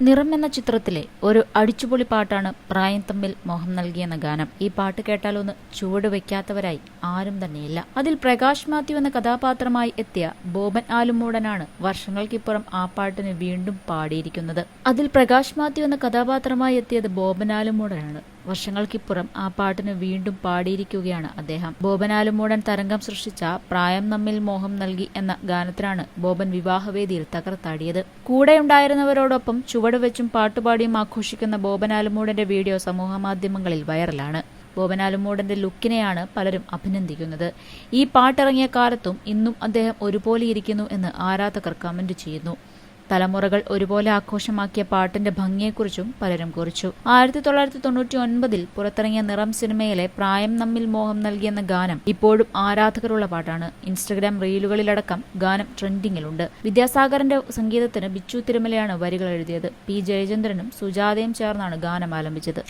നിറം എന്ന ചിത്രത്തിലെ ഒരു അടിച്ചുപൊളി പാട്ടാണ് പ്രായം തമ്മിൽ മോഹം നൽകിയെന്ന ഗാനം. ഈ പാട്ട് കേട്ടാലൊന്ന് ചുവട് വയ്ക്കാത്തവരായി ആരും തന്നെയില്ല. അതിൽ പ്രകാശ് മാത്യു എന്ന കഥാപാത്രമായി എത്തിയ ബോബൻ ആലുമൂടനാണ് വർഷങ്ങൾക്കിപ്പുറം ആ പാട്ടിന് വീണ്ടും പാടിയിരിക്കുന്നത്. അതിൽ പ്രകാശ് മാത്യു എന്ന കഥാപാത്രമായി എത്തിയത് ബോബൻ ആലുമൂടനാണ്. വർഷങ്ങൾക്കിപ്പുറം ആ പാട്ടിന് വീണ്ടും പാടിയിരിക്കുകയാണ് അദ്ദേഹം. ബോബനാലുമൂടൻ തരംഗം സൃഷ്ടിച്ച പ്രായം നമ്മിൽ മോഹം നൽകി എന്ന ഗാനത്തിനാണ് ബോബൻ വിവാഹവേദിയിൽ തകർത്താടിയത്. കൂടെയുണ്ടായിരുന്നവരോടൊപ്പം ചുവടുവെച്ചും പാട്ടുപാടിയും ആഘോഷിക്കുന്ന ബോബനാലുമൂടന്റെ വീഡിയോ സമൂഹമാധ്യമങ്ങളിൽ വൈറലാണ്. ബോബനാലുമൂടന്റെ ലുക്കിനെയാണ് പലരും അഭിനന്ദിക്കുന്നത്. ഈ പാട്ടിറങ്ങിയ കാലത്തും ഇന്നും അദ്ദേഹം ഒരുപോലെ ഇരിക്കുന്നു എന്ന് ആരാധകർ കമന്റ് ചെയ്യുന്നു. തലമുറകൾ ഒരുപോലെ ആഘോഷമാക്കിയ പാട്ടിന്റെ ഭംഗിയെക്കുറിച്ചും പലരും കുറിച്ചു. ആയിരത്തി തൊള്ളായിരത്തി തൊണ്ണൂറ്റി ഒൻപതിൽ പുറത്തിറങ്ങിയ നിറം സിനിമയിലെ പ്രായം നമ്മിൽ മോഹം നൽകിയെന്ന ഗാനം ഇപ്പോഴും ആരാധകരുള്ള പാട്ടാണ്. ഇൻസ്റ്റഗ്രാം റീലുകളിലടക്കം ഗാനം ട്രെൻഡിങ്ങിലുണ്ട്. വിദ്യാസാഗറിന്റെ സംഗീതത്തിന് ബിച്ചു തിരുമലയാണ് വരികൾ എഴുതിയത്. പി ജയചന്ദ്രനും സുജാതയും ചേർന്നാണ് ഗാനം ആലപിച്ചത്